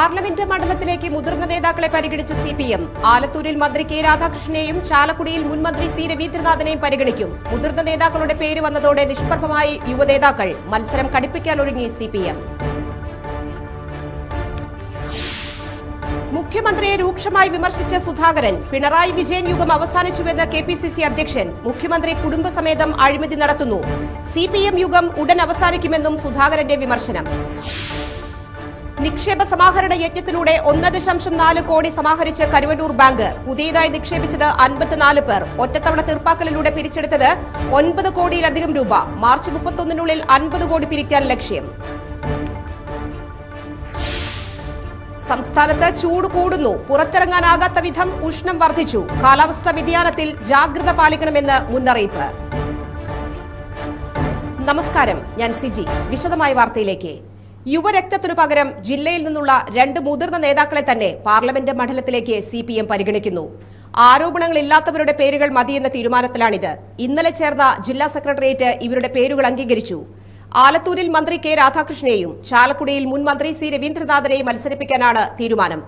Parliament മണ്ഡലത്തിലേക്ക് മുതിർന്ന നേതാക്കളെ പരിഗണിച്ച് സി പി എം. ആലത്തൂരിൽ മന്ത്രി കെ രാധാകൃഷ്ണനെയും ചാലക്കുടിയിൽ മുൻ മന്ത്രി സി രവീന്ദ്രനാഥിനെയും പരിഗണിക്കും. മുതിർന്ന നേതാക്കളുടെ പേര് വന്നതോടെ നിഷ്പ്രഭമായി യുവനേതാക്കൾ മത്സരം കടുപ്പിക്കാനൊരുങ്ങി സി പി എം. മുഖ്യമന്ത്രിയെ രൂക്ഷമായി വിമർശിച്ച സുധാകരൻ പിണറായി വിജയൻ യുഗം അവസാനിച്ചുവെന്ന് കെ പി സി സി അധ്യക്ഷൻ മുഖ്യമന്ത്രി കുടുംബസമേതം അഴിമതി നടത്തുന്നു. സി പി എം യുഗം ഉടൻ അവസാനിക്കുമെന്നും സുധാകരന്റെ വിമർശനം. നിക്ഷേപ സമാഹരണ യജ്ഞത്തിലൂടെ ഒന്ന് ദശാംശം നാല് കോടി സമാഹരിച്ച കരുവന്നൂർ ബാങ്ക് പുതിയതായി നിക്ഷേപിച്ചത് അൻപത്തിനാല് പേർ. ഒറ്റത്തവണ തീർപ്പാക്കലിലൂടെ പിരിച്ചെടുത്തത് ഒൻപത് കോടിയിലധികം രൂപ. മാർച്ച് മുപ്പത്തൊന്നിനുള്ളിൽ അൻപത് കോടി പിരിക്കാൻ ലക്ഷ്യം. സംസ്ഥാനത്ത് ചൂട് കൂടുന്നു. പുറത്തിറങ്ങാനാകാത്ത വിധം ഉഷ്ണം വർദ്ധിച്ചു. കാലാവസ്ഥാ വ്യതിയാനത്തിൽ ജാഗ്രത പാലിക്കണമെന്ന് മുന്നറിയിപ്പ്. നമസ്കാരം. ഞാൻ സിജി. വിശദമായ വാർത്തയിലേക്ക്. യുവരക്തത്തിനു പകരം ജില്ലയിൽ നിന്നുള്ള രണ്ട് മുതിർന്ന നേതാക്കളെ തന്നെ പാർലമെന്റ് മണ്ഡലത്തിലേക്ക് സി പി എം പരിഗണിക്കുന്നു. ആരോപണങ്ങളില്ലാത്തവരുടെ പേരുകൾ മതിയെന്ന തീരുമാനത്തിലാണിത്. ഇന്നലെ ചേർന്ന ജില്ലാ സെക്രട്ടേറിയറ്റ് ഇവരുടെ പേരുകൾ അംഗീകരിച്ചു. ആലത്തൂരിൽ മന്ത്രി കെ രാധാകൃഷ്ണനെയും ചാലക്കുടിയിൽ മുൻ മന്ത്രി സി രവീന്ദ്രനാഥനെയും മത്സരിപ്പിക്കാനാണ് തീരുമാനം.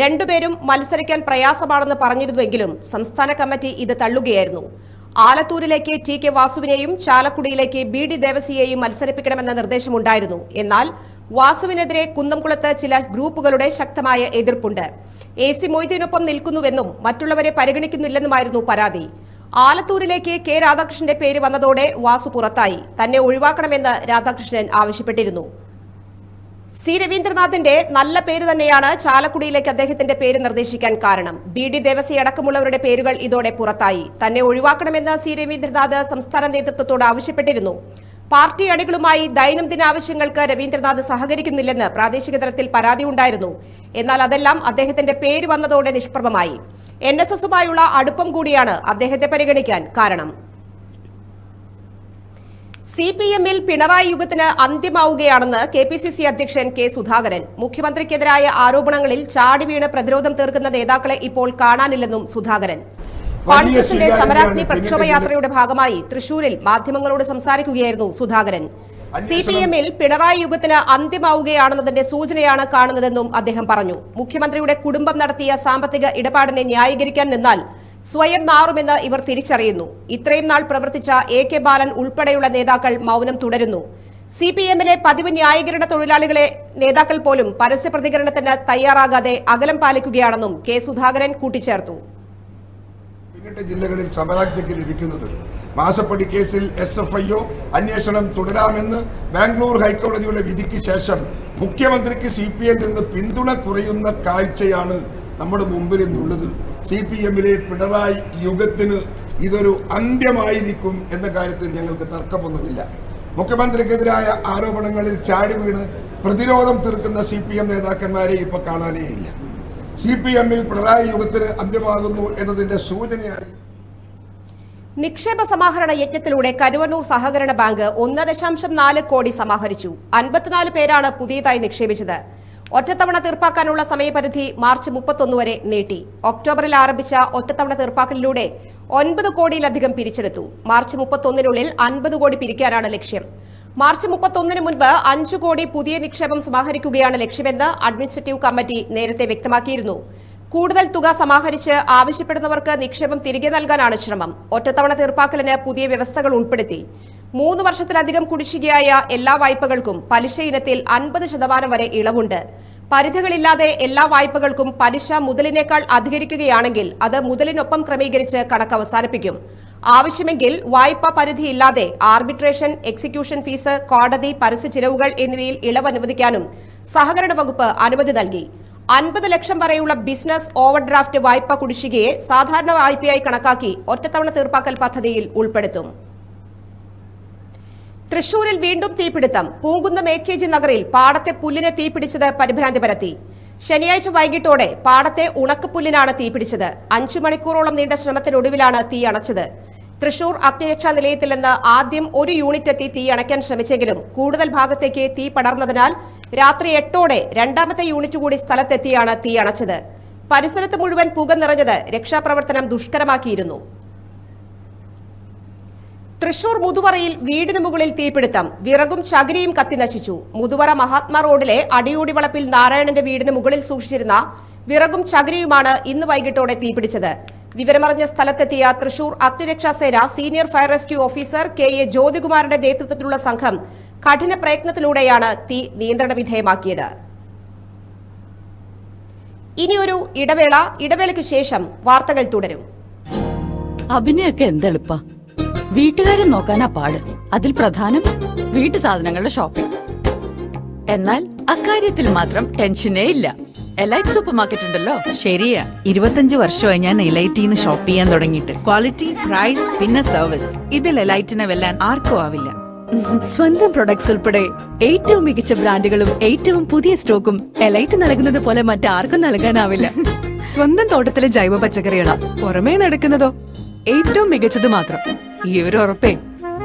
രണ്ടുപേരും മത്സരിക്കാൻ പ്രയാസമാണെന്ന് പറഞ്ഞിരുന്നുവെങ്കിലും സംസ്ഥാന കമ്മിറ്റി ഇത് തള്ളുകയായിരുന്നു. ആലത്തൂരിലേക്ക് ടി കെ വാസുവിനെയും ചാലക്കുടിയിലേക്ക് ബി ഡി ദേവസിയെയും മത്സരിപ്പിക്കണമെന്ന നിർദ്ദേശമുണ്ടായിരുന്നു. എന്നാൽ വാസുവിനെതിരെ കുന്നംകുളത്ത് ചില ഗ്രൂപ്പുകളുടെ ശക്തമായ എതിർപ്പുണ്ട്. എ സി മൊയ്തീനൊപ്പം നിൽക്കുന്നുവെന്നും മറ്റുള്ളവരെ പരിഗണിക്കുന്നില്ലെന്നുമായിരുന്നു പരാതി. ആലത്തൂരിലേക്ക് കെ രാധാകൃഷ്ണന്റെ പേര് വന്നതോടെ വാസു പുറത്തായി. തന്നെ ഒഴിവാക്കണമെന്ന് രാധാകൃഷ്ണൻ ആവശ്യപ്പെട്ടിരുന്നു. സി രവീന്ദ്രനാഥിന്റെ നല്ല പേര് തന്നെയാണ് ചാലക്കുടിയിലേക്ക് അദ്ദേഹത്തിന്റെ പേര് നിർദ്ദേശിക്കാൻ കാരണം. ബി ഡി ദേവസി അടക്കമുള്ളവരുടെ പേരുകൾ ഇതോടെ പുറത്തായി. തന്നെ ഒഴിവാക്കണമെന്ന് സി രവീന്ദ്രനാഥ് സംസ്ഥാന നേതൃത്വത്തോട് ആവശ്യപ്പെട്ടിരുന്നു. പാർട്ടി അണികളുമായി ദൈനംദിന ആവശ്യങ്ങൾക്ക് രവീന്ദ്രനാഥ് സഹകരിക്കുന്നില്ലെന്ന് പ്രാദേശിക തലത്തിൽ പരാതിയുണ്ടായിരുന്നു എന്നാൽ അതെല്ലാം അദ്ദേഹത്തിന്റെ പേര് വന്നതോടെ നിഷ്പ്രഭമായി. എൻ എസ് എസുമായുള്ള അടുപ്പം കൂടിയാണ് അദ്ദേഹത്തെ പരിഗണിക്കാൻ കാരണം. സി പി എമ്മിൽ പിണറായി യുഗത്തിന് അന്ത്യമാവുകയാണെന്ന് കെ പി സി സി അധ്യക്ഷൻ കെ സുധാകരൻ. മുഖ്യമന്ത്രിക്കെതിരായ ആരോപണങ്ങളിൽ ചാടി വീണ് പ്രതിരോധം തീർക്കുന്ന നേതാക്കളെ ഇപ്പോൾ കാണാനില്ലെന്നും സുധാകരൻ. കോൺഗ്രസിന്റെ സമരാഗ്നി പ്രക്ഷോഭയാത്രയുടെ ഭാഗമായി തൃശൂരിൽ മാധ്യമങ്ങളോട് സംസാരിക്കുകയായിരുന്നു സുധാകരൻ. സി പി എമ്മിൽ പിണറായി യുഗത്തിന് അന്ത്യമാവുകയാണെന്നതിന്റെ സൂചനയാണ് കാണുന്നതെന്നും അദ്ദേഹം പറഞ്ഞു. മുഖ്യമന്ത്രിയുടെ കുടുംബം നടത്തിയ സാമ്പത്തിക ഇടപാടിനെ ന്യായീകരിക്കാൻ നിന്നാൽ സ്വയം നാറുമെന്ന് ഇവർ തിരിച്ചറിയുന്നു. ഇത്രയും നാൾ പ്രവർത്തിച്ച എ കെ ബാലൻ ഉൾപ്പെടെയുള്ള നേതാക്കൾ മൗനം തുടരുന്നു. സി പി എമ്മിലെ പതിവ് ന്യായീകരണ തൊഴിലാളികളെ നേതാക്കൾ പോലും പരസ്യ പ്രതികരണത്തിന് തയ്യാറാകാതെ അകലം പാലിക്കുകയാണെന്നും കെ സുധാകരൻ കൂട്ടിച്ചേർത്തു. ജില്ലകളിൽ ലഭിക്കുന്നത് മാസപ്പടി കേസിൽ എസ് എഫ് ഐ ഒ അന്വേഷണം തുടരാമെന്ന് ബാംഗ്ലൂർ ഹൈക്കോടതിയുടെ വിധിക്ക് ശേഷം മുഖ്യമന്ത്രിക്ക് സി പി ഐ നിന്ന് പിന്തുണ കുറയുന്ന കാഴ്ചയാണ് നമ്മുടെ മുമ്പിൽ ഇന്നുള്ളത് സി പി എമ്മിലെ പിണറായി യുഗത്തിന് ഇതൊരു അന്ത്യമായിരിക്കും എന്ന കാര്യത്തിൽ ഞങ്ങൾക്ക് തർക്കമൊന്നുമില്ല. മുഖ്യമന്ത്രിക്കെതിരായ ആരോപണങ്ങളിൽ ചാടി വീണ് പ്രതിരോധം തീർക്കുന്ന സി പി എം നേതാക്കന്മാരെ ഇപ്പൊ കാണാനേ ഇല്ല. സി പി എമ്മിൽ പിണറായി യുഗത്തിന് അന്ത്യമാകുന്നു എന്നതിന്റെ സൂചനയായി നിക്ഷേപ സമാഹരണ യജ്ഞത്തിലൂടെ കരുവന്നൂർ സഹകരണ ബാങ്ക് ഒന്ന് ദശാംശം നാല് കോടി സമാഹരിച്ചു. അൻപത്തിനാല് പേരാണ് പുതിയതായി നിക്ഷേപിച്ചത്. ഒറ്റത്തവണ തീർപ്പാക്കാനുള്ള സമയപരിധി മാർച്ച് മുപ്പത്തൊന്ന് വരെ നീട്ടി. ഒക്ടോബറിൽ ആരംഭിച്ച ഒറ്റത്തവണ തീർപ്പാക്കലിലൂടെ ഒൻപത് കോടിയിലധികം പിരിച്ചെടുത്തു. മാർച്ച് മുപ്പത്തൊന്നിനുള്ളിൽ അൻപത് കോടി പിരിക്കാനാണ് ലക്ഷ്യം. മാർച്ച് മുപ്പത്തൊന്നിന് മുൻപ് അഞ്ചു കോടി പുതിയ നിക്ഷേപം സമാഹരിക്കുകയാണ് ലക്ഷ്യമെന്ന് അഡ്മിനിസ്ട്രേറ്റീവ് കമ്മിറ്റി നേരത്തെ വ്യക്തമാക്കിയിരുന്നു. കൂടുതൽ തുക സമാഹരിച്ച് ആവശ്യപ്പെടുന്നവർക്ക് നിക്ഷേപം തിരികെ നൽകാനാണ് ശ്രമം. ഒറ്റത്തവണ തീർപ്പാക്കലിന് പുതിയ വ്യവസ്ഥകൾ ഉൾപ്പെടുത്തി. മൂന്ന് വർഷത്തിലധികം കുടിശ്ശികയായ എല്ലാ വായ്പകൾക്കും പലിശ ഇനത്തിൽ അൻപത് ശതമാനം വരെ ഇളവുണ്ട്. പരിധികളില്ലാതെ എല്ലാ വായ്പകൾക്കും പലിശ മുതലിനേക്കാൾ അധികരിക്കുകയാണെങ്കിൽ അത് മുതലിനൊപ്പം ക്രമീകരിച്ച് കണക്ക് അവസാനിപ്പിക്കും ആവശ്യമെങ്കിൽ വായ്പ പരിധിയില്ലാതെ ആർബിട്രേഷൻ എക്സിക്യൂഷൻ ഫീസ് കോടതി പരസ്യ ചിലവുകൾ എന്നിവയിൽ ഇളവ് അനുവദിക്കാനും സഹകരണ വകുപ്പ് അനുമതി നൽകി. അൻപത് ലക്ഷം വരെയുള്ള ബിസിനസ് ഓവർഡ്രാഫ്റ്റ് വായ്പ കുടിശ്ശികയെ സാധാരണ വായ്പയായി കണക്കാക്കി ഒറ്റത്തവണ തീർപ്പാക്കൽ പദ്ധതിയിൽ ഉൾപ്പെടുത്തും. തൃശൂരിൽ വീണ്ടും തീപിടുത്തം. പൂങ്കുന്നം എ കെ ജി നഗറിൽ പാടത്തെ പുല്ലിനെ തീപിടിച്ചത് പരിഭ്രാന്തി പരത്തി. ശനിയാഴ്ച വൈകിട്ടോടെ പാടത്തെ ഉണക്കപ്പുല്ലിനാണ് തീപിടിച്ചത്. അഞ്ചു മണിക്കൂറോളം നീണ്ട ശ്രമത്തിനൊടുവിലാണ് തീ അണച്ചത്. തൃശൂർ അഗ്നിരക്ഷാ നിലയത്തിൽ നിന്ന് ആദ്യം ഒരു യൂണിറ്റ് എത്തി തീ അണയ്ക്കാൻ ശ്രമിച്ചെങ്കിലും കൂടുതൽ ഭാഗത്തേക്ക് തീ പടർന്നതിനാൽ രാത്രി എട്ടോടെ രണ്ടാമത്തെ യൂണിറ്റ് കൂടി സ്ഥലത്തെത്തിയാണ് തീ അണച്ചത്. പരിസരത്ത് മുഴുവൻ പുക നിറഞ്ഞത് രക്ഷാപ്രവർത്തനം ദുഷ്കരമാക്കിയിരുന്നു. തൃശൂർ മുതുവറയിൽ വീടിന് മുകളിൽ തീപിടുത്തം. വിറകും ചകിരിയും കത്തി നശിച്ചു. മുതുവറ മഹാത്മാ റോഡിലെ അടിയോടി വളപ്പിൽ നാരായണന്റെ വീടിന് മുകളിൽ സൂക്ഷിച്ചിരുന്ന വിറകും ചകിരിയുമാണ് ഇന്ന് വൈകിട്ടോടെ തീപിടിച്ചത്. വിവരമറിഞ്ഞ സ്ഥലത്തെത്തിയ Thrissur അഗ്നിരക്ഷാസേന senior fire rescue officer K A ജ്യോതികുമാറിന്റെ നേതൃത്വത്തിലുള്ള സംഘം കഠിന പ്രയത്നത്തിലൂടെയാണ് തീ നിയന്ത്രണ വിധേയമാക്കിയത്. ഇനിയൊരു ഇടവേള. ഇടവേളയ്ക്കു ശേഷം വാർത്തകൾ തുടരും. അഭിനയൊക്കെ വീട്ടുകാരെ നോക്കാനാ പാട്. അതിൽ പ്രധാനം വീട്ടു സാധനങ്ങളുടെ ഷോപ്പിംഗ് എന്നാൽ അക്കാര്യത്തിൽ മാത്രം ടെൻഷനേ ഇല്ല. എലൈറ്റ് സൂപ്പർ മാർക്കറ്റ് ഉണ്ടല്ലോ. ശരിയാ. ഇരുപത്തഞ്ച് വർഷമായി ഞാൻ എലൈറ്റിൽ നിന്ന് ഷോപ്പ് ചെയ്യാൻ തുടങ്ങിയിട്ട്. ക്വാളിറ്റി പ്രൈസ് പിന്നെ സർവീസ് ഇതിൽ എലൈറ്റിനെ വെല്ലാൻ ആർക്കും ആവില്ല. സ്വന്തം പ്രൊഡക്ട്സ് ഉൾപ്പെടെ ഏറ്റവും മികച്ച ബ്രാൻഡുകളും ഏറ്റവും പുതിയ സ്റ്റോക്കും എലൈറ്റ് നൽകുന്നത് പോലെ മറ്റാർക്കും നൽകാനാവില്ല. സ്വന്തം തോട്ടത്തിലെ ജൈവ പച്ചക്കറികളാ. പുറമേ നടക്കുന്നതോ? ഏറ്റവും മികച്ചത് മാത്രം. ഈ ഒരു ഉറപ്പേ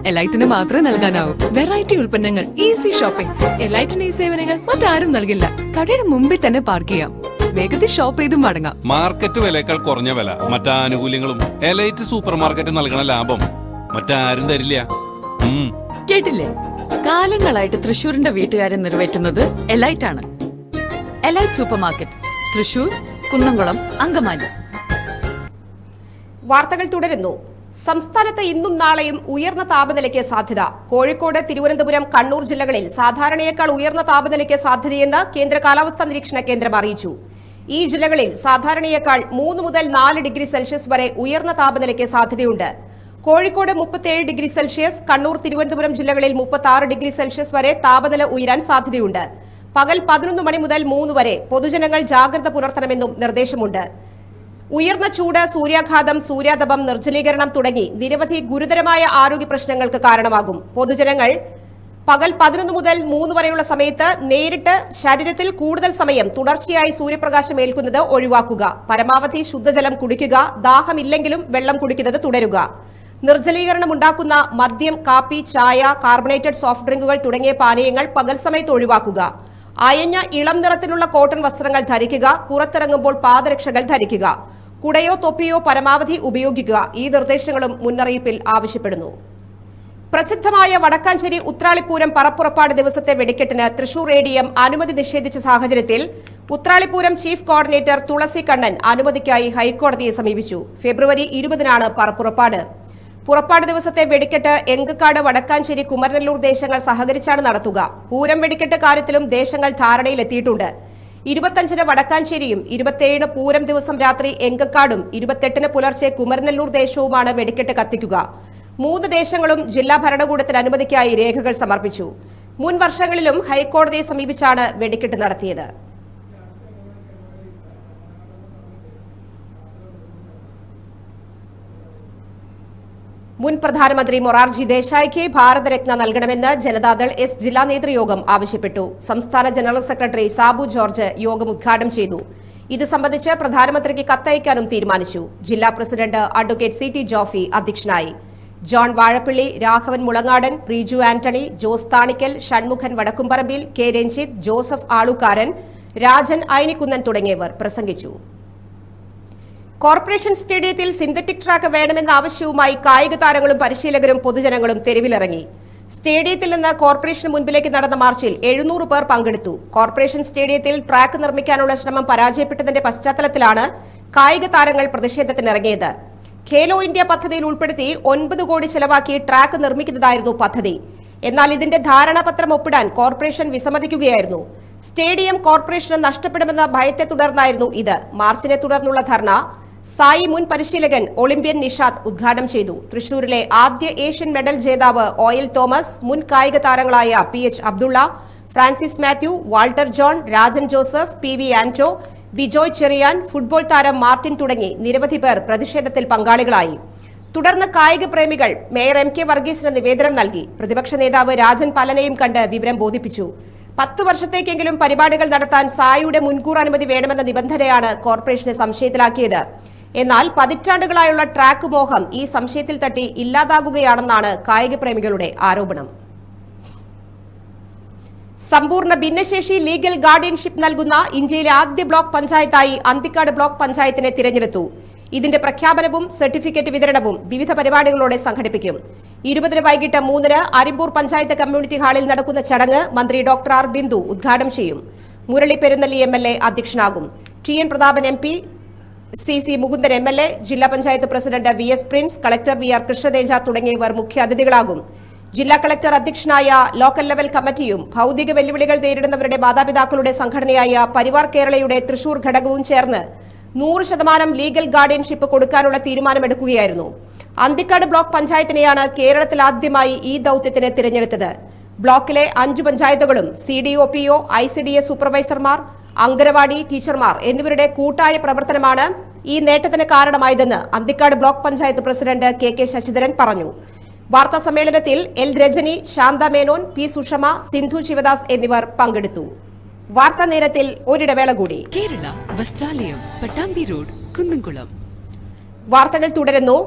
എലൈറ്റിന് മാത്രമേ നൽകാനാവൂ. വെറൈറ്റി ഉൽപ്പന്നങ്ങൾ ഈസി ഷോപ്പിംഗ് എലൈറ്റിന് ഈ സേവനങ്ങൾ മറ്റാരും നൽകില്ല. കടയുടെ മുമ്പിൽ തന്നെ പാർക്ക് ചെയ്യാം. വേഗത്തിൽ ഷോപ്പ് ചെയ്തും മടങ്ങാം. മാർക്കറ്റ് വിലയേക്കാൾ കുറഞ്ഞ വില മറ്റാനുകൂല്യങ്ങളും എലൈറ്റ് സൂപ്പർ മാർക്കറ്റ് നൽകണ ലാഭം മറ്റാരും തരില്ല. ഉം. കേട്ടില്ലേ? കാലങ്ങളായിട്ട് തൃശൂരിന്റെ വീട്ടുകാരെ നിറവേറ്റുന്നത് എലൈറ്റ് ആണ്. Elite super market Thrissur Kunnamkulam Angamaly. വാർത്തകൾ തുടരുന്നു. സംസ്ഥാനത്ത് ഇന്നും നാളെയും ഉയർന്ന താപനിലയ്ക്ക് സാധ്യത. കോഴിക്കോട് തിരുവനന്തപുരം കണ്ണൂർ ജില്ലകളിൽ സാധാരണയേക്കാൾ ഉയർന്ന താപനിലയ്ക്ക് സാധ്യതയെന്ന് കേന്ദ്ര കാലാവസ്ഥാ നിരീക്ഷണ കേന്ദ്രം അറിയിച്ചു. ഈ ജില്ലകളിൽ സാധാരണയേക്കാൾ മൂന്ന് മുതൽ നാല് ഡിഗ്രി സെൽഷ്യസ് വരെ ഉയർന്ന താപനിലയ്ക്ക് സാധ്യതയുണ്ട്. കോഴിക്കോട് മുപ്പത്തിയേഴ് ഡിഗ്രി സെൽഷ്യസ് കണ്ണൂർ തിരുവനന്തപുരം ജില്ലകളിൽ മുപ്പത്തി ഡിഗ്രി സെൽഷ്യസ് വരെ താപനില ഉയരാൻ സാധ്യതയുണ്ട്. പകൽ പതിനൊന്ന് മണി മുതൽ മൂന്ന് വരെ പൊതുജനങ്ങൾ ജാഗ്രത പുലർത്തണമെന്നും നിർദ്ദേശമുണ്ട്. ഉയർന്ന ചൂട് സൂര്യാഘാതം സൂര്യാതപം നിർജലീകരണം തുടങ്ങി നിരവധി ഗുരുതരമായ ആരോഗ്യ പ്രശ്നങ്ങൾക്ക് കാരണമാകും. പൊതുജനങ്ങൾ പകൽ പതിനൊന്ന് മുതൽ മൂന്ന് വരെയുള്ള സമയത്ത് നേരിട്ട് ശരീരത്തിൽ കൂടുതൽ സമയം തുടർച്ചയായി സൂര്യപ്രകാശം ഏൽക്കുന്നത് ഒഴിവാക്കുക. പരമാവധി ശുദ്ധജലം കുടിക്കുക ദാഹമില്ലെങ്കിലും വെള്ളം കുടിക്കുന്നത് തുടരുക. നിർജലീകരണം ഉണ്ടാക്കുന്ന മദ്യം കാപ്പി ചായ കാർബണേറ്റഡ് സോഫ്റ്റ് ഡ്രിങ്കുകൾ തുടങ്ങിയ പാനീയങ്ങൾ പകൽ സമയത്ത് ഒഴിവാക്കുക. അയഞ്ഞ ഇളം നിറത്തിലുള്ള കോട്ടൺ വസ്ത്രങ്ങൾ ധരിക്കുക പുറത്തിറങ്ങുമ്പോൾ പാദരക്ഷകൾ ധരിക്കുക. കുടയോ തൊപ്പിയോ പരമാവധി ഉപയോഗിക്കുക. ഈ നിർദ്ദേശങ്ങളും മുന്നറിയിപ്പിൽ ആവശ്യപ്പെടുന്നു. പ്രസിദ്ധമായ വടക്കാഞ്ചേരി ഉത്രാളിപ്പൂരം പറപ്പുറപ്പാട് ദിവസത്തെ വെടിക്കെട്ടിന് തൃശൂർ എ അനുമതി നിഷേധിച്ച സാഹചര്യത്തിൽ ഉത്രാളിപ്പൂരം ചീഫ് കോർഡിനേറ്റർ തുളസി കണ്ണൻ അനുമതിക്കായി ഹൈക്കോടതിയെ സമീപിച്ചു. ഫെബ്രുവരി ഇരുപതിനാണ് പറപ്പുറപ്പാട്. പുറപ്പാട് ദിവസത്തെ വെടിക്കെട്ട് എങ്കക്കാട് വടക്കാഞ്ചേരി കുമരനല്ലൂർ ദേശങ്ങൾ സഹകരിച്ചാണ് നടത്തുക. പൂരം വെടിക്കെട്ട് കാര്യത്തിലും ദേശങ്ങൾ ധാരണയിലെത്തിയിട്ടുണ്ട്. ഇരുപത്തഞ്ചിന് വടക്കാഞ്ചേരിയും ഇരുപത്തിയേഴിന് പൂരം ദിവസം രാത്രി എങ്കക്കാടും ഇരുപത്തെട്ടിന് പുലർച്ചെ കുമരനല്ലൂർ ദേശവുമാണ് വെടിക്കെട്ട് കത്തിക്കുക. മൂന്ന് ദേശങ്ങളും ജില്ലാ ഭരണകൂടത്തിന് അനുമതിക്കായി രേഖകൾ സമർപ്പിച്ചു. മുൻ വർഷങ്ങളിലും ഹൈക്കോടതിയെ സമീപിച്ചാണ് വെടിക്കെട്ട് നടത്തിയത്. മുൻ പ്രധാനമന്ത്രി മൊറാർജി ദേശായിക്ക് ഭാരതരത്ന നൽകണമെന്ന് ജനതാദൾ എസ് ജില്ലാ നേതൃയോഗം ആവശ്യപ്പെട്ടു. സംസ്ഥാന ജനറൽ സെക്രട്ടറി സാബു ജോർജ് യോഗം ഉദ്ഘാടനം ചെയ്തു. ഇത് സംബന്ധിച്ച് പ്രധാനമന്ത്രിക്ക് കത്തയക്കാനും തീരുമാനിച്ചു. ജില്ലാ president advocate C T Jofi അധ്യക്ഷനായി. ജോൺ വാഴപ്പിള്ളി രാഘവൻ മുളങ്ങാടൻ പ്രീജു ആന്റണി ജോസ് താണിക്കൽ ഷൺമുഖൻ വടക്കുംപറമ്പിൽ കെ രഞ്ജിത്ത് ജോസഫ് ആളുകാരൻ രാജൻ ഐനിക്കുന്നൻ തുടങ്ങിയവർ പ്രസംഗിച്ചു. കോർപ്പറേഷൻ സ്റ്റേഡിയത്തിൽ സിന്തറ്റിക് ട്രാക്ക് വേണമെന്ന ആവശ്യവുമായി കായിക താരങ്ങളും പരിശീലകരും പൊതുജനങ്ങളും തെരുവിലിറങ്ങി. സ്റ്റേഡിയത്തിൽ നിന്ന് കോർപ്പറേഷന് മുൻപിലേക്ക് നടന്ന മാർച്ചിൽ എഴുന്നൂറ് പേർ പങ്കെടുത്തു. കോർപ്പറേഷൻ സ്റ്റേഡിയത്തിൽ ട്രാക്ക് നിർമ്മിക്കാനുള്ള ശ്രമം പരാജയപ്പെട്ടതിന്റെ പശ്ചാത്തലത്തിലാണ് കായിക താരങ്ങൾ പ്രതിഷേധത്തിനിറങ്ങിയത്. ഖേലോ ഇന്ത്യ പദ്ധതിയിൽ ഉൾപ്പെടുത്തി ഒൻപത് കോടി ചെലവാക്കി ട്രാക്ക് നിർമ്മിക്കുന്നതായിരുന്നു പദ്ധതി. എന്നാൽ ഇതിന്റെ ധാരണാപത്രം ഒപ്പിടാൻ കോർപ്പറേഷൻ വിസമ്മതിക്കുകയായിരുന്നു. സ്റ്റേഡിയം കോർപ്പറേഷന് നഷ്ടപ്പെടുമെന്ന ഭയത്തെ തുടർന്നായിരുന്നു ഇത്. മാർച്ചിനെ തുടർന്നുള്ള ധർണ സായി മുൻ പരിശീലകൻ ഒളിമ്പ്യൻ നിഷാദ് ഉദ്ഘാടനം ചെയ്തു. തൃശൂരിലെ ആദ്യ ഏഷ്യൻ മെഡൽ ജേതാവ് ഓയിൽ തോമസ് മുൻ കായിക താരങ്ങളായ P H Abdulla Francis Mathew Walter John Rajan Joseph P V Anto Bijoy Cherian football താരം മാർട്ടിൻ തുടങ്ങി നിരവധി പേർ പ്രതിഷേധത്തിൽ പങ്കാളികളായി. തുടർന്ന് കായിക പ്രേമികൾ മേയർ എം കെ വർഗീസിന് നിവേദനം നൽകി. പ്രതിപക്ഷ നേതാവ് രാജൻ പലനെയും കണ്ട് വിവരം ബോധിപ്പിച്ചു. പത്തു വർഷത്തേക്കെങ്കിലും പരിപാടികൾ നടത്താൻ സായിയുടെ മുൻകൂർ അനുമതി വേണമെന്ന നിബന്ധനയാണ് കോർപ്പറേഷനെ സംശയത്തിലാക്കിയത്. എന്നാൽ പതിറ്റാണ്ടുകളായുള്ള ട്രാക്ക് മോഹം ഈ സംശയത്തിൽ തട്ടി ഇല്ലാതാകുകയാണെന്നാണ് കായിക പ്രേമികളുടെ ആരോപണം. സമ്പൂർണ ഭിന്നശേഷി ലീഗൽ ഗാർഡിയൻഷിപ്പ് നൽകുന്ന ഇന്ത്യയിലെ ആദ്യ ബ്ലോക്ക് പഞ്ചായത്തായി അന്തിക്കാട് ബ്ലോക്ക് പഞ്ചായത്തിനെ തിരഞ്ഞെടുത്തു. ഇതിന്റെ പ്രഖ്യാപനവും സർട്ടിഫിക്കറ്റ് വിതരണവും വിവിധ പരിപാടികളോടെ സംഘടിപ്പിക്കും. ഇരുപതിന് വൈകിട്ട് മൂന്നിന് അരിമ്പൂർ പഞ്ചായത്ത് കമ്മ്യൂണിറ്റി ഹാളിൽ നടക്കുന്ന ചടങ്ങ് മന്ത്രി ഡോക്ടർ ആർ. ബിന്ദു ഉദ്ഘാടനം ചെയ്യും. Murali Perunnelli M. L. A അധ്യക്ഷനാകും. T. N. Prathapan M P C C Mukundan M L A ജില്ലാ panchayat president V S Prince collector V R Krishnateja തുടങ്ങിയവർ മുഖ്യാതിഥികളാകും ജില്ലാ കളക്ടർ അധ്യക്ഷനായ ലോക്കൽ ലെവൽ കമ്മിറ്റിയും ഭൌതിക വെല്ലുവിളികൾ നേരിടുന്നവരുടെ മാതാപിതാക്കളുടെ സംഘടനയായ പരിവാർ കേരളയുടെ തൃശൂർ ഘടകവും ചേർന്ന് നൂറ് ശതമാനം ലീഗൽ ഗാർഡിയൻഷിപ്പ് കൊടുക്കാനുള്ള തീരുമാനമെടുക്കുകയായിരുന്നു. അന്തിക്കാട് ബ്ലോക്ക് പഞ്ചായത്തിനെയാണ് കേരളത്തിൽ ആദ്യമായി ഈ ദൌത്യത്തിന് തിരഞ്ഞെടുത്തത്. ബ്ലോക്കിലെ അഞ്ച് പഞ്ചായത്തുകളും C D O P O I C D S സൂപ്പർവൈസർമാർ anganwadi ടീച്ചർമാർ എന്നിവരുടെ കൂട്ടായ പ്രവർത്തനമാണ് ഈ നേട്ടത്തിന് കാരണമായതെന്ന് Anthikad block panchayat president K K Sasidharan പറഞ്ഞു. വാർത്താ സമ്മേളനത്തിൽ എൽ രജനി ശാന്ത മേനോൻ പി സുഷമ സിന്ധു ശിവദാസ് എന്നിവർ പങ്കെടുത്തു. വാർത്താ നേരത്തിൽ ഒരിടവേള കൂടി. കേരള വസ്ത്രാലയം പട്ടാമ്പി റോഡ് കുന്നംകുളം. വാർത്തകൾ തുടരുന്നു.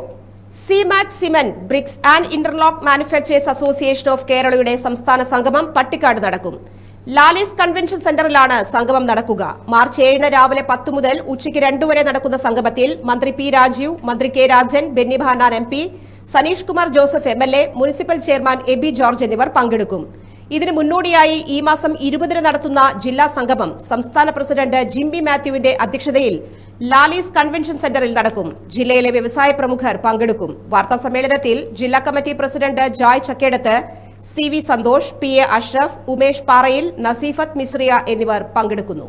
SIEMAT cement bricks and interlock manufactures association of കേരളയുടെ സംസ്ഥാന സംഗമം പട്ടിക്കാട് നടക്കും. ലാലീസ് കൺവെൻഷൻ സെന്ററിലാണ് സംഗമം നടക്കുക. മാർച്ച് ഏഴിന് രാവിലെ പത്ത് മുതൽ ഉച്ചയ്ക്ക് രണ്ടു വരെ നടക്കുന്ന സംഗമത്തിൽ മന്ത്രി പി രാജീവ് മന്ത്രി K Rajan Benny Behanan M P Saneesh Kumar Joseph M L A municipal chairman A B George എന്നിവർ പങ്കെടുക്കും. ഇതിന് മുന്നോടിയായി ഈ മാസം ഇരുപതിന് നടത്തുന്ന ജില്ലാ സംഗമം സംസ്ഥാന പ്രസിഡന്റ് ജിംബി മാത്യുവിന്റെ അധ്യക്ഷതയിൽ ലാലീസ് കൺവെൻഷൻ സെന്ററിൽ നടക്കും. ജില്ലയിലെ വ്യവസായ പ്രമുഖർ പങ്കെടുക്കും. വാർത്താ സമ്മേളനത്തിൽ ജില്ലാ committee president Joy Chakkedath C V Santhosh P A Ashraf Umesh Parayil Naseefath Mishriya എന്നിവർ പങ്കെടുക്കുന്നു.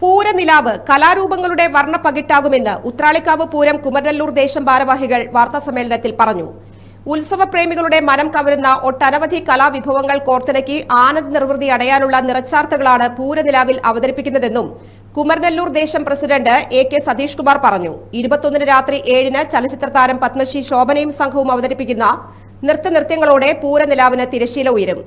പൂരനിലാവ് കലാരൂപങ്ങളുടെ വർണ പകിട്ടാകുമെന്ന് ഉത്രാളിക്കാവ് പൂരം കുമരനല്ലൂർ ദേശം ഭാരവാഹികൾ വാർത്താ സമ്മേളനത്തിൽ പറഞ്ഞു. ഉത്സവപ്രേമികളുടെ മനം കവരുന്ന ഒട്ടനവധി കലാവിഭവങ്ങൾ കോർത്തിണക്കി ആനന്ദ നിർവൃതി അടയാനുള്ള നിറച്ചാർത്തകളാണ് പൂരനിലാവിൽ അവതരിപ്പിക്കുന്നതെന്നും കുമരനല്ലൂർ ദേശം president A K Satheesh Kumar പറഞ്ഞു. ഇരുപത്തൊന്നിന് രാത്രി ഏഴിന് ചലച്ചിത്ര താരം പത്മശ്രീ ശോഭനയും സംഘവും അവതരിപ്പിക്കുന്ന നൃത്തനൃത്യങ്ങളോടെ പൂരനിലാവിന് തിരശീല ഉയരും.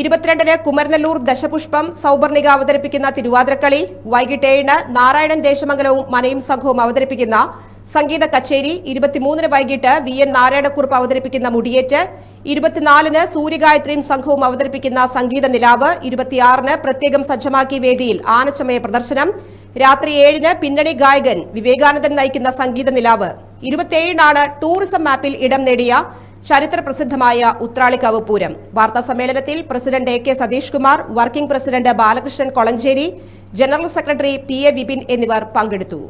ഇരുപത്തിരണ്ടിന് കുമരനല്ലൂർ ദശപുഷ്പം സൌബർണിക അവതരിപ്പിക്കുന്ന തിരുവാതിരക്കളി വൈകിട്ട് ഏഴിന് നാരായണൻ ദേശമംഗലവും മനയും സംഘവും അവതരിപ്പിക്കുന്ന സംഗീത കച്ചേരി ഇരുപത്തിമൂന്നിന് വൈകിട്ട് വി എൻ നാരായണക്കുറുപ്പ് അവതരിപ്പിക്കുന്ന മുടിയേറ്റ് ഇരുപത്തിനാലിന് സൂര്യഗായത്രിയും സംഘവും അവതരിപ്പിക്കുന്ന സംഗീത നിലാവ് ഇരുപത്തിയാറിന് പ്രത്യേകം സജ്ജമാക്കിയ വേദിയിൽ ആനച്ചമയ പ്രദർശനം രാത്രി ഏഴിന് പിന്നണി ഗായകൻ വിവേകാനന്ദൻ നയിക്കുന്ന സംഗീത നിലാവ് ഇരുപത്തിയേഴിനാണ് ടൂറിസം മാപ്പിൽ ഇടം നേടിയ ചരിത്ര പ്രസിദ്ധമായ ഉത്രാളിക്കാവ് പൂരം. വാർത്താ സമ്മേളനത്തിൽ president A K Satheesh Kumar working president Balakrishnan Kolanchery general secretary P A Vipin എന്നിവർ പങ്കെടുത്തു.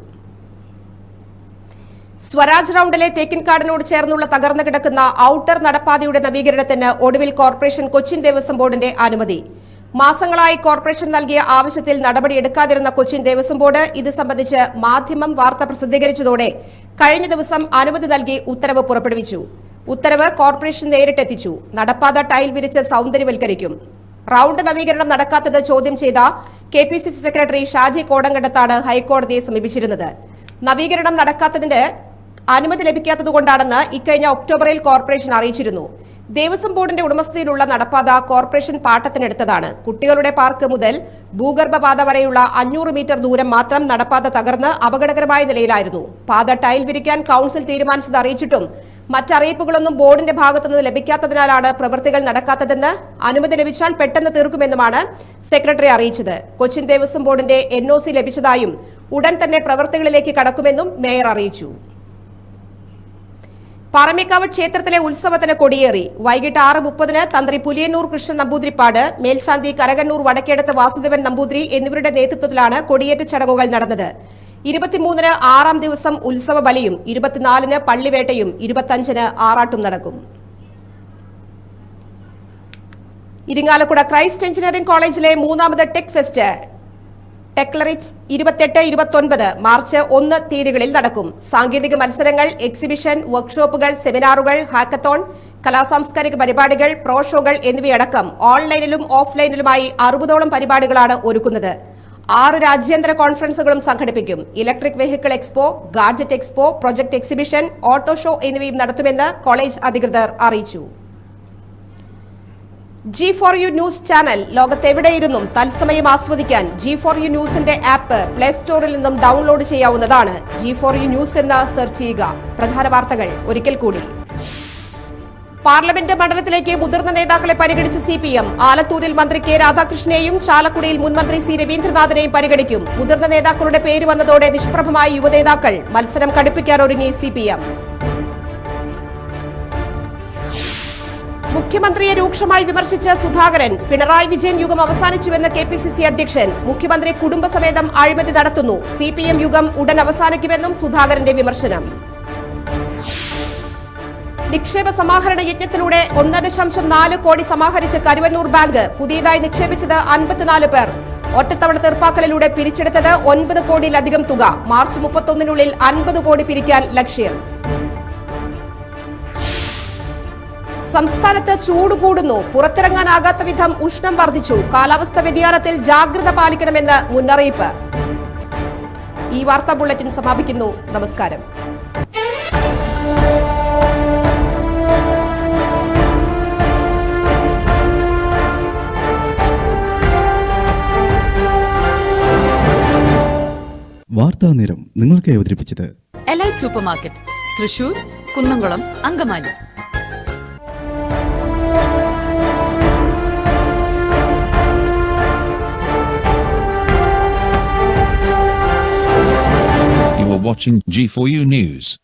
സ്വരാജ് റൌണ്ടിലെ തേക്കിൻകാടിനോട് ചേർന്നുള്ള തകർന്നു കിടക്കുന്ന ഔട്ടർ നടപ്പാതയുടെ നവീകരണത്തിന് ഒടുവിൽ കോർപ്പറേഷൻ കൊച്ചിൻ ദേവസ്വം ബോർഡിന്റെ അനുമതി. മാസങ്ങളായി കോർപ്പറേഷൻ നൽകിയ ആവശ്യത്തിൽ നടപടിയെടുക്കാതിരുന്ന കൊച്ചിൻ ദേവസ്വം ബോർഡ് ഇത് സംബന്ധിച്ച് മാധ്യമം വാർത്ത പ്രസിദ്ധീകരിച്ചതോടെ കഴിഞ്ഞ ദിവസം അനുമതി നൽകി ഉത്തരവ് പുറപ്പെടുവിച്ചു. ഉത്തരവ് കോർപ്പറേഷൻ നേരിട്ടെത്തിച്ചു. നടപ്പാത ടൈൽ വിരിച്ച് സൗന്ദര്യവൽക്കരിക്കും. റൌണ്ട് നവീകരണം നടക്കാത്തത് ചോദ്യം ചെയ്ത കെ സെക്രട്ടറി ഷാജി കോടങ്കണ്ടത്താണ് ഹൈക്കോടതിയെ സമീപിച്ചിരുന്നത്. നവീകരണം നടക്കാത്തതിന്റെ അനുമതി ലഭിക്കാത്തതുകൊണ്ടാണെന്ന് ഇക്കഴിഞ്ഞ ഒക്ടോബറിൽ കോർപ്പറേഷൻ അറിയിച്ചിരുന്നു. ദേവസ്വം ബോർഡിന്റെ ഉടമസ്ഥതയിലുള്ള നടപ്പാത കോർപ്പറേഷൻ പാട്ടത്തിനെടുത്തതാണ്. കുട്ടികളുടെ പാർക്ക് മുതൽ ഭൂഗർഭപാത വരെയുള്ള അഞ്ഞൂറ് മീറ്റർ ദൂരം മാത്രം നടപ്പാത തകർന്ന് അപകടകരമായ നിലയിലായിരുന്നു. പാത ടൈൽ വിരിക്കാൻ കൌൺസിൽ തീരുമാനിച്ചത് അറിയിച്ചിട്ടും മറ്ററിയിപ്പുകളൊന്നും ബോർഡിന്റെ ഭാഗത്തുനിന്ന് ലഭിക്കാത്തതിനാലാണ് പ്രവൃത്തികൾ നടക്കാത്തതെന്ന് അനുമതി ലഭിച്ചാൽ പെട്ടെന്ന് തീർക്കുമെന്നുമാണ് സെക്രട്ടറി അറിയിച്ചത്. കൊച്ചിൻ ദേവസ്വം ബോർഡിന്റെ എൻഒസി ലഭിച്ചതായും ഉടൻ തന്നെ പ്രവൃത്തികളിലേക്ക് കടക്കുമെന്നും മേയർ അറിയിച്ചു. പറമ്പിക്കാവ് ക്ഷേത്രത്തിലെ ഉത്സവത്തിന് കൊടിയേറി. വൈകിട്ട് ആറ് മുപ്പതിന് തന്ത്രി പുലിയന്നൂർ കൃഷ്ണൻ നമ്പൂതിരിപ്പാട് മേൽശാന്തി കരകന്നൂർ വടക്കേടത്ത് വാസുദേവൻ നമ്പൂതിരി എന്നിവരുടെ നേതൃത്വത്തിലാണ് കൊടിയേറ്റ ചടങ്ങുകൾ നടന്നത്. ഇരുപത്തിമൂന്നിന് ആറാം ദിവസം ഉത്സവ ബലിയും ഇരുപത്തിനാലിന് പള്ളിവേട്ടയും ഇരുപത്തിയഞ്ചിന് ആറാട്ടും നടക്കും. ഇരിങ്ങാലക്കുട ക്രൈസ്റ്റ് എഞ്ചിനീയറിംഗ് കോളേജിലെ മൂന്നാമത് ടെക് ഫെസ്റ്റ് ടെക്ലറിറ്റ്സ് ഇരുപത്തെട്ട് ഇരുപത്തൊൻപത് മാർച്ച് ഒന്ന് തീയതികളിൽ നടക്കും. സാങ്കേതിക മത്സരങ്ങൾ എക്സിബിഷൻ വർക്ക്ഷോപ്പുകൾ സെമിനാറുകൾ ഹാക്കത്തോൺ കലാസാംസ്കാരിക പരിപാടികൾ പ്രോഷോകൾ എന്നിവയടക്കം ഓൺലൈനിലും ഓഫ്ലൈനിലുമായി അറുപതോളം പരിപാടികളാണ് ഒരുക്കുന്നത്. ആറ് രാജ്യാന്തര കോൺഫറൻസുകളും സംഘടിപ്പിക്കും. Electric vehicle expo gadget expo project exhibition auto show എന്നിവയും നടത്തുമെന്ന് കോളേജ് അധികൃതർ അറിയിച്ചു. G four U news channel ലോകത്തെവിടെയിരുന്നും തത്സമയം ആസ്വദിക്കാൻ ജി ഫോർ യു ന്യൂസിന്റെ ആപ്പ് പ്ലേ സ്റ്റോറിൽ നിന്നും ഡൗൺലോഡ് ചെയ്യാവുന്നതാണ് ജി ഫോർ യു ന്യൂസ് എന്ന് സെർച്ച് ചെയ്യുക. പ്രധാന വാർത്തകൾ ഒരിക്കൽ കൂടി. പാർലമെന്റ് മണ്ഡലത്തിലേക്ക് മുതിർന്ന നേതാക്കളെ പരിഗണിച്ച് സി പി എം. ആലത്തൂരിൽ മന്ത്രി കെ രാധാകൃഷ്ണനെയും ചാലക്കുടിയിൽ മുൻമന്ത്രി സി രവീന്ദ്രനാഥിനെയും പരിഗണിക്കും. മുതിർന്ന നേതാക്കളുടെ പേര് വന്നതോടെ നിഷ്പ്രഭമായ യുവനേതാക്കൾ മത്സരം കടുപ്പിക്കാൻ ഒരുങ്ങി സി പി എം. മുഖ്യമന്ത്രിയെ രൂക്ഷമായി വിമർശിച്ച സുധാകരൻ പിണറായി വിജയൻ യുഗം അവസാനിച്ചുവെന്ന് കെ പി സി സി അധ്യക്ഷൻ മുഖ്യമന്ത്രി കുടുംബസമേതം അഴിമതി നടത്തുന്നു. സി പി എം യുഗം ഉടൻ അവസാനിക്കുമെന്നും സുധാകരന്റെ വിമർശനം. നിക്ഷേപ സമാഹരണ യജ്ഞത്തിലൂടെ ഒന്ന് ദശാംശം നാല് കോടി സമാഹരിച്ച് കരുവന്നൂർ ബാങ്ക് പുതിയതായി നിക്ഷേപിച്ചത് അൻപത്തിനാല് പേർ. ഒറ്റത്തവണ തീർപ്പാക്കലിലൂടെ പിരിച്ചെടുത്തത് ഒൻപത് കോടിയിലധികം തുക. മാർച്ച് മുപ്പത്തൊന്നിനുള്ളിൽ അൻപത് കോടി പിരിക്കാൻ ലക്ഷ്യം. സംസ്ഥാനത്ത് ചൂട് കൂടുന്നു. പുറത്തിറങ്ങാനാകാത്ത വിധം ഉഷ്ണം വർദ്ധിച്ചു. കാലാവസ്ഥ വ്യതിയാനത്തിൽ ജാഗ്രത പാലിക്കണമെന്ന് മുന്നറിയിപ്പ്. ഈ വാർത്താ ബുള്ളറ്റിൻ സമാപിക്കുന്നു. നമസ്കാരം. വാർത്താ നേരം നിങ്ങൾക്ക് അവതരിപ്പിച്ചത് Elite super market Thrissur Kunnamkulam Angamaly. Watching G4U News.